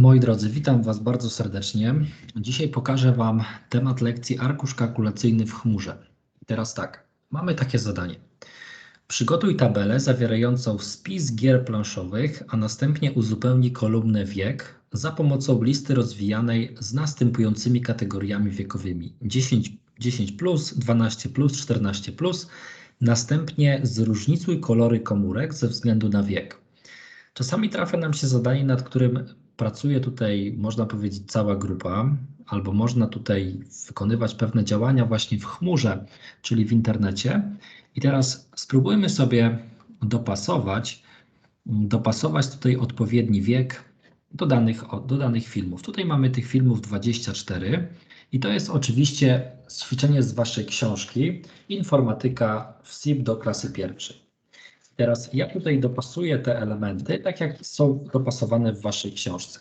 Moi drodzy, witam Was bardzo serdecznie. Dzisiaj pokażę Wam temat lekcji arkusz kalkulacyjny w chmurze. teraz tak, mamy takie zadanie. Przygotuj tabelę zawierającą spis gier planszowych, a następnie uzupełnij kolumnę wiek za pomocą listy rozwijanej z następującymi kategoriami wiekowymi 10, 10 12 14 Następnie zróżnicuj kolory komórek ze względu na wiek. Czasami trafia nam się zadanie, nad którym pracuje tutaj, można powiedzieć, cała grupa, albo można tutaj wykonywać pewne działania właśnie w chmurze, czyli w internecie. I teraz spróbujmy sobie dopasować, dopasować tutaj odpowiedni wiek do danych, do danych filmów. Tutaj mamy tych filmów 24 i to jest oczywiście ćwiczenie z Waszej książki Informatyka w SIP do klasy pierwszej. Teraz ja tutaj dopasuję te elementy, tak jak są dopasowane w Waszej książce.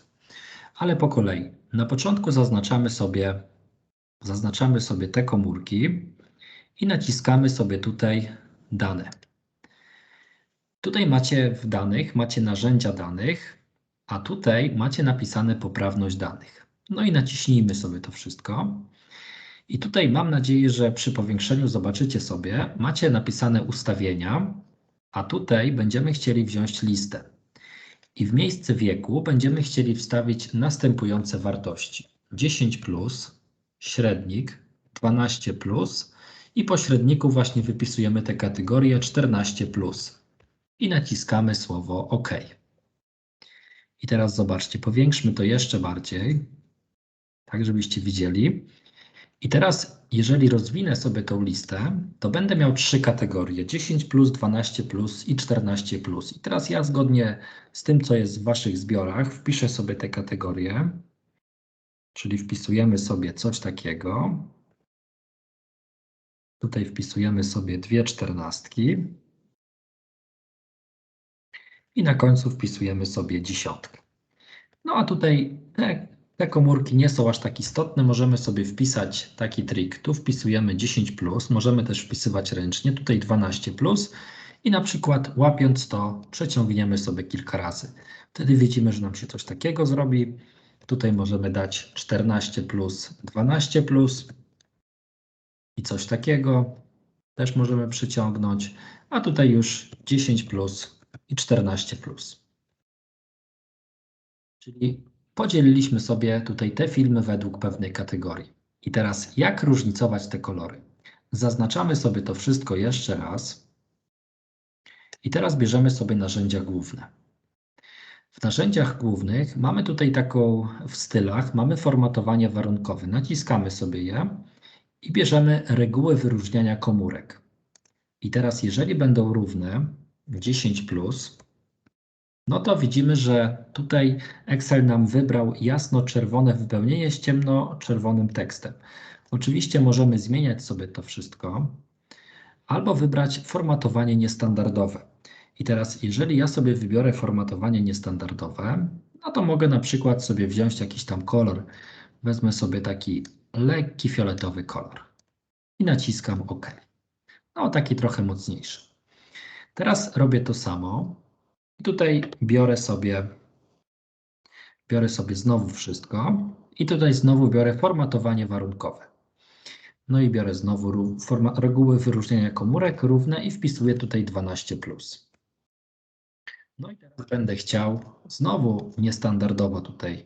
Ale po kolei. Na początku zaznaczamy sobie, zaznaczamy sobie te komórki i naciskamy sobie tutaj dane. Tutaj macie w danych, macie narzędzia danych, a tutaj macie napisane poprawność danych. No i naciśnijmy sobie to wszystko. I tutaj mam nadzieję, że przy powiększeniu zobaczycie sobie, macie napisane ustawienia, a tutaj będziemy chcieli wziąć listę. I w miejsce wieku będziemy chcieli wstawić następujące wartości. 10 plus, średnik, 12 plus i po średniku właśnie wypisujemy tę kategorię 14 plus. I naciskamy słowo OK. I teraz zobaczcie, powiększmy to jeszcze bardziej, tak żebyście widzieli. I teraz, jeżeli rozwinę sobie tą listę, to będę miał trzy kategorie: 10, plus, 12 plus i 14. Plus. I teraz ja zgodnie z tym, co jest w Waszych zbiorach, wpiszę sobie te kategorie, czyli wpisujemy sobie coś takiego. Tutaj wpisujemy sobie dwie czternastki. I na końcu wpisujemy sobie dziesiątkę. No a tutaj te komórki nie są aż tak istotne, możemy sobie wpisać taki trik. Tu wpisujemy 10, możemy też wpisywać ręcznie, tutaj 12 i na przykład łapiąc to przeciągniemy sobie kilka razy. Wtedy widzimy, że nam się coś takiego zrobi. Tutaj możemy dać 14 plus 12 plus i coś takiego też możemy przyciągnąć, a tutaj już 10 plus i 14 plus. Czyli Podzieliliśmy sobie tutaj te filmy według pewnej kategorii. I teraz jak różnicować te kolory? Zaznaczamy sobie to wszystko jeszcze raz. I teraz bierzemy sobie narzędzia główne. W narzędziach głównych mamy tutaj taką w stylach, mamy formatowanie warunkowe. Naciskamy sobie je i bierzemy reguły wyróżniania komórek. I teraz jeżeli będą równe 10 plus, no to widzimy, że tutaj Excel nam wybrał jasno-czerwone wypełnienie z ciemno-czerwonym tekstem. Oczywiście możemy zmieniać sobie to wszystko albo wybrać formatowanie niestandardowe. I teraz, jeżeli ja sobie wybiorę formatowanie niestandardowe, no to mogę na przykład sobie wziąć jakiś tam kolor. Wezmę sobie taki lekki fioletowy kolor i naciskam OK. No, taki trochę mocniejszy. Teraz robię to samo, i tutaj biorę sobie, biorę sobie znowu wszystko i tutaj znowu biorę formatowanie warunkowe. No i biorę znowu reguły wyróżnienia komórek równe i wpisuję tutaj 12. No i teraz będę chciał znowu niestandardowo tutaj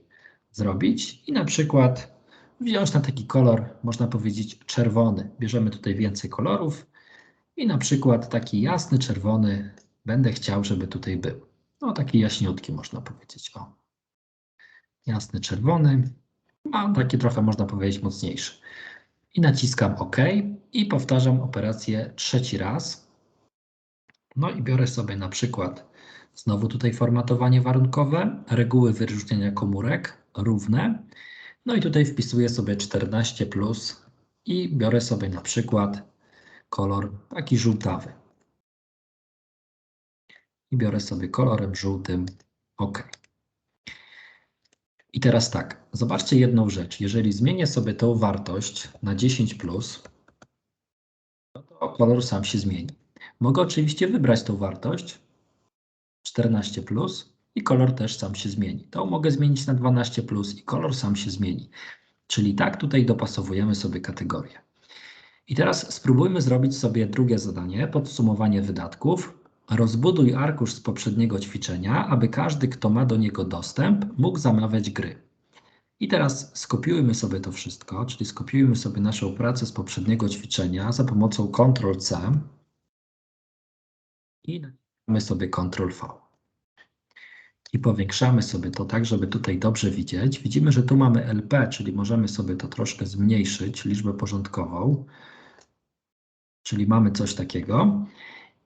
zrobić i na przykład wziąć na taki kolor, można powiedzieć czerwony. Bierzemy tutaj więcej kolorów i na przykład taki jasny czerwony będę chciał, żeby tutaj był. No taki jaśniutki można powiedzieć. O. Jasny czerwony, a taki trochę można powiedzieć mocniejszy. I naciskam OK i powtarzam operację trzeci raz. No i biorę sobie na przykład znowu tutaj formatowanie warunkowe, reguły wyróżnienia komórek równe. No i tutaj wpisuję sobie 14 plus i biorę sobie na przykład kolor taki żółtawy i biorę sobie kolorem żółtym OK. I teraz tak, zobaczcie jedną rzecz. Jeżeli zmienię sobie tą wartość na 10, no to kolor sam się zmieni. Mogę oczywiście wybrać tą wartość 14, i kolor też sam się zmieni. To mogę zmienić na 12 plus i kolor sam się zmieni. Czyli tak tutaj dopasowujemy sobie kategorię. I teraz spróbujmy zrobić sobie drugie zadanie, podsumowanie wydatków. Rozbuduj arkusz z poprzedniego ćwiczenia, aby każdy, kto ma do niego dostęp, mógł zamawiać gry. I teraz skopiujmy sobie to wszystko, czyli skopiujmy sobie naszą pracę z poprzedniego ćwiczenia za pomocą Ctrl-C i naciskamy sobie Ctrl-V. I powiększamy sobie to tak, żeby tutaj dobrze widzieć. Widzimy, że tu mamy LP, czyli możemy sobie to troszkę zmniejszyć, liczbę porządkową. Czyli mamy coś takiego.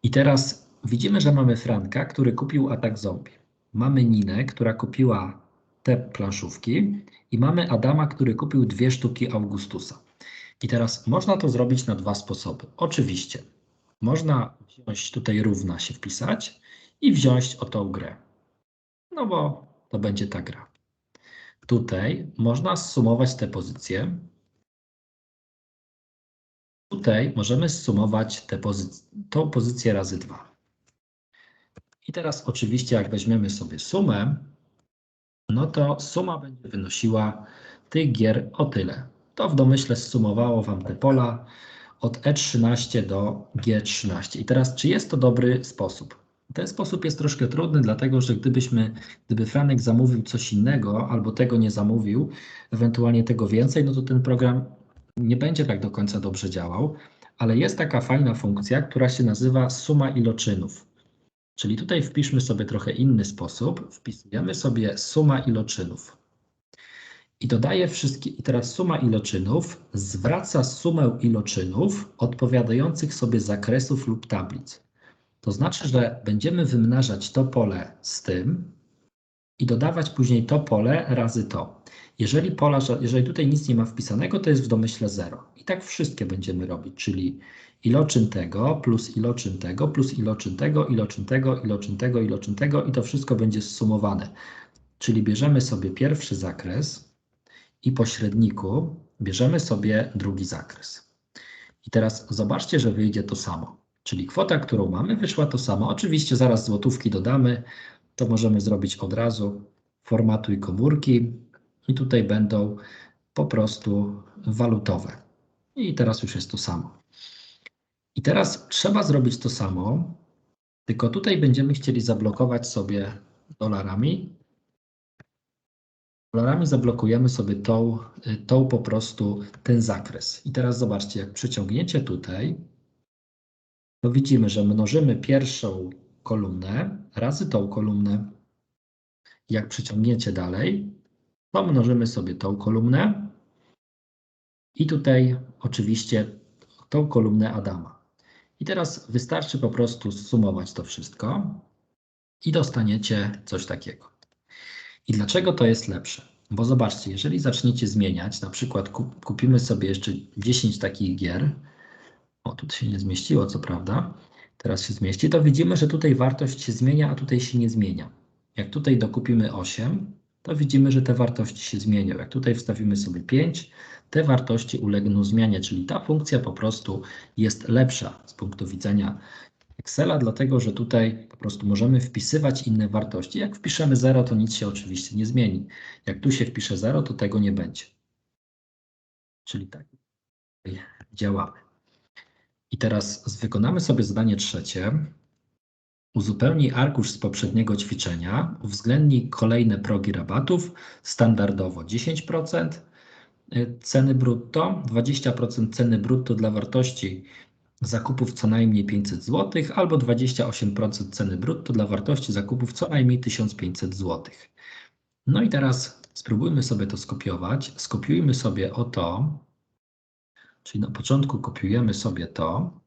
I teraz widzimy, że mamy Franka, który kupił Atak Zombie. Mamy Ninę, która kupiła te planszówki i mamy Adama, który kupił dwie sztuki Augustusa. I teraz można to zrobić na dwa sposoby. Oczywiście można wziąć tutaj równa się wpisać i wziąć o tą grę. No bo to będzie ta gra. Tutaj można zsumować te pozycje. Tutaj możemy zsumować te pozyc tą pozycję razy dwa. I teraz oczywiście jak weźmiemy sobie sumę, no to suma będzie wynosiła tych gier o tyle. To w domyśle zsumowało Wam te pola od E13 do G13. I teraz, czy jest to dobry sposób? Ten sposób jest troszkę trudny, dlatego że gdybyśmy, gdyby Franek zamówił coś innego albo tego nie zamówił, ewentualnie tego więcej, no to ten program nie będzie tak do końca dobrze działał, ale jest taka fajna funkcja, która się nazywa suma iloczynów. Czyli tutaj wpiszmy sobie trochę inny sposób. Wpisujemy sobie suma iloczynów. I dodaję wszystkie, i teraz suma iloczynów zwraca sumę iloczynów odpowiadających sobie zakresów lub tablic. To znaczy, że będziemy wymnażać to pole z tym i dodawać później to pole razy to. Jeżeli, pola, jeżeli tutaj nic nie ma wpisanego, to jest w domyśle 0. I tak wszystkie będziemy robić, czyli iloczyn tego plus iloczyn tego plus iloczyn tego, iloczyn tego, iloczyn tego, iloczyn tego i to wszystko będzie zsumowane. Czyli bierzemy sobie pierwszy zakres i po średniku bierzemy sobie drugi zakres. I teraz zobaczcie, że wyjdzie to samo. Czyli kwota, którą mamy, wyszła to samo. Oczywiście zaraz złotówki dodamy, to możemy zrobić od razu. Formatuj komórki i tutaj będą po prostu walutowe. I teraz już jest to samo. I teraz trzeba zrobić to samo, tylko tutaj będziemy chcieli zablokować sobie dolarami. Dolarami zablokujemy sobie tą, tą po prostu ten zakres. I teraz zobaczcie, jak przeciągniecie tutaj, to widzimy, że mnożymy pierwszą kolumnę razy tą kolumnę. Jak przeciągniecie dalej, to mnożymy sobie tą kolumnę i tutaj oczywiście tą kolumnę Adama. I teraz wystarczy po prostu zsumować to wszystko i dostaniecie coś takiego. I dlaczego to jest lepsze? Bo zobaczcie, jeżeli zaczniecie zmieniać, na przykład kupimy sobie jeszcze 10 takich gier, o tu się nie zmieściło, co prawda, teraz się zmieści, to widzimy, że tutaj wartość się zmienia, a tutaj się nie zmienia. Jak tutaj dokupimy 8, to widzimy, że te wartości się zmienią. Jak tutaj wstawimy sobie 5, te wartości ulegną zmianie, czyli ta funkcja po prostu jest lepsza z punktu widzenia Excela, dlatego że tutaj po prostu możemy wpisywać inne wartości. Jak wpiszemy 0, to nic się oczywiście nie zmieni. Jak tu się wpisze 0, to tego nie będzie. Czyli tak działamy. I teraz wykonamy sobie zadanie trzecie. Uzupełnij arkusz z poprzedniego ćwiczenia, uwzględnij kolejne progi rabatów, standardowo 10% y, ceny brutto, 20% ceny brutto dla wartości zakupów co najmniej 500 zł, albo 28% ceny brutto dla wartości zakupów co najmniej 1500 zł. No i teraz spróbujmy sobie to skopiować. Skopiujmy sobie o to, czyli na początku kopiujemy sobie to,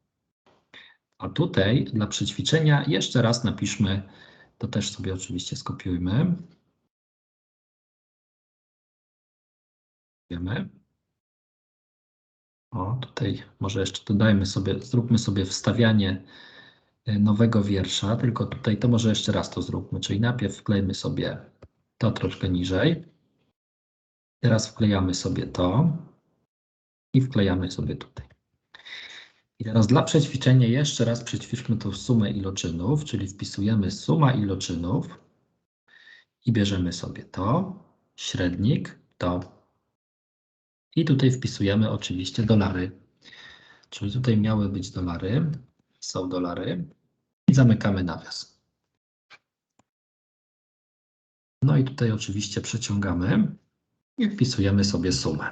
a tutaj dla przećwiczenia jeszcze raz napiszmy, to też sobie oczywiście skopiujmy. Wiemy. O, tutaj może jeszcze dodajmy sobie, zróbmy sobie wstawianie y, nowego wiersza, tylko tutaj to może jeszcze raz to zróbmy, czyli najpierw wklejmy sobie to troszkę niżej. Teraz wklejamy sobie to i wklejamy sobie tutaj. I teraz dla przećwiczenia jeszcze raz przećwiczmy tą sumę iloczynów, czyli wpisujemy suma iloczynów i bierzemy sobie to, średnik, to. I tutaj wpisujemy oczywiście dolary. Czyli tutaj miały być dolary, są dolary i zamykamy nawias. No i tutaj oczywiście przeciągamy i wpisujemy sobie sumę.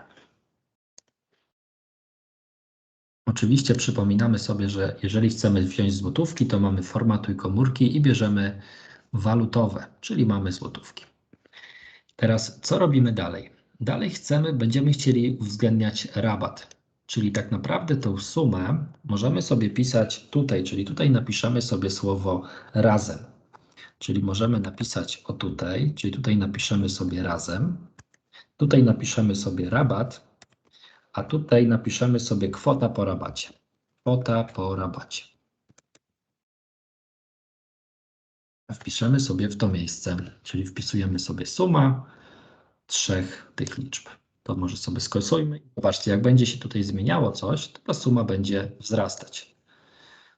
Oczywiście przypominamy sobie, że jeżeli chcemy wziąć złotówki, to mamy formatuj komórki i bierzemy walutowe, czyli mamy złotówki. Teraz co robimy dalej? Dalej chcemy, będziemy chcieli uwzględniać rabat, czyli tak naprawdę tą sumę możemy sobie pisać tutaj, czyli tutaj napiszemy sobie słowo razem. Czyli możemy napisać o tutaj, czyli tutaj napiszemy sobie razem, tutaj napiszemy sobie rabat, a tutaj napiszemy sobie kwota po rabacie. Kwota po rabacie. Wpiszemy sobie w to miejsce, czyli wpisujemy sobie suma trzech tych liczb. To może sobie skosujmy. Zobaczcie, jak będzie się tutaj zmieniało coś, to ta suma będzie wzrastać.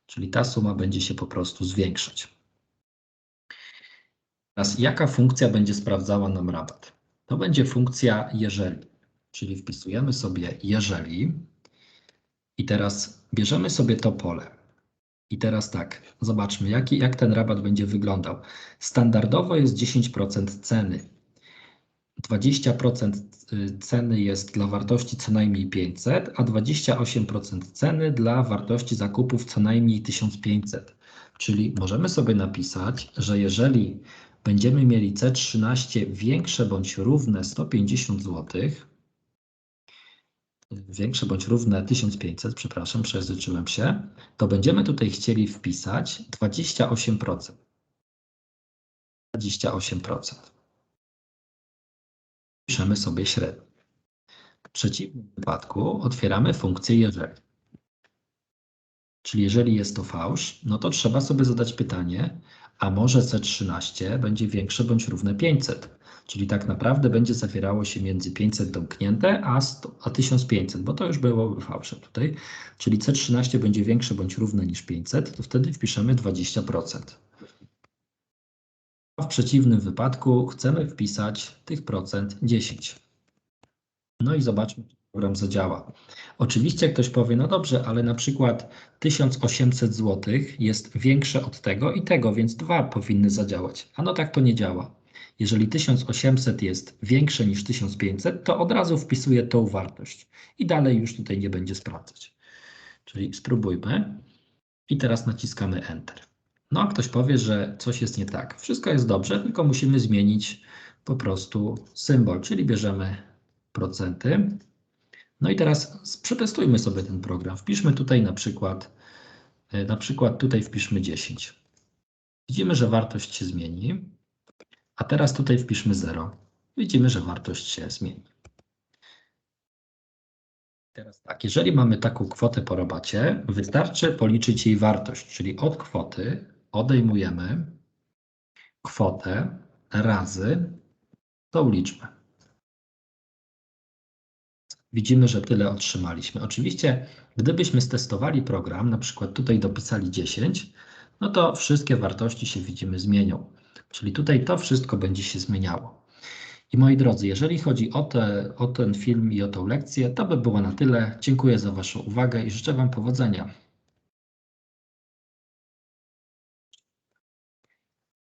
Czyli ta suma będzie się po prostu zwiększać. Teraz jaka funkcja będzie sprawdzała nam rabat? To będzie funkcja jeżeli. Czyli wpisujemy sobie jeżeli i teraz bierzemy sobie to pole. I teraz tak, zobaczmy, jaki, jak ten rabat będzie wyglądał. Standardowo jest 10% ceny. 20% y, ceny jest dla wartości co najmniej 500, a 28% ceny dla wartości zakupów co najmniej 1500. Czyli możemy sobie napisać, że jeżeli będziemy mieli C13 większe bądź równe 150 zł, większe bądź równe 1500, przepraszam, przejęzyczyłem się, to będziemy tutaj chcieli wpisać 28%. 28%. Piszemy sobie średnią. W przeciwnym wypadku otwieramy funkcję jeżeli. Czyli jeżeli jest to fałsz, no to trzeba sobie zadać pytanie, a może C13 będzie większe bądź równe 500. Czyli tak naprawdę będzie zawierało się między 500 domknięte a, 100, a 1500, bo to już byłoby fałsze tutaj. Czyli C13 będzie większe bądź równe niż 500, to wtedy wpiszemy 20%. A w przeciwnym wypadku chcemy wpisać tych procent 10. No i zobaczmy, czy program zadziała. Oczywiście ktoś powie, no dobrze, ale na przykład 1800 zł jest większe od tego i tego, więc dwa powinny zadziałać. A no tak to nie działa. Jeżeli 1800 jest większe niż 1500, to od razu wpisuję tą wartość i dalej już tutaj nie będzie sprawdzać. Czyli spróbujmy i teraz naciskamy Enter. No a ktoś powie, że coś jest nie tak. Wszystko jest dobrze, tylko musimy zmienić po prostu symbol, czyli bierzemy procenty. No i teraz przetestujmy sobie ten program. Wpiszmy tutaj na przykład, e, na przykład tutaj wpiszmy 10. Widzimy, że wartość się zmieni. A teraz tutaj wpiszmy 0. Widzimy, że wartość się zmieni. Teraz tak, jeżeli mamy taką kwotę po rabacie, wystarczy policzyć jej wartość, czyli od kwoty odejmujemy kwotę razy tą liczbę. Widzimy, że tyle otrzymaliśmy. Oczywiście, gdybyśmy stestowali program, na przykład tutaj dopisali 10, no to wszystkie wartości się widzimy zmienią. Czyli tutaj to wszystko będzie się zmieniało. I moi drodzy, jeżeli chodzi o, te, o ten film i o tę lekcję, to by było na tyle. Dziękuję za Waszą uwagę i życzę Wam powodzenia.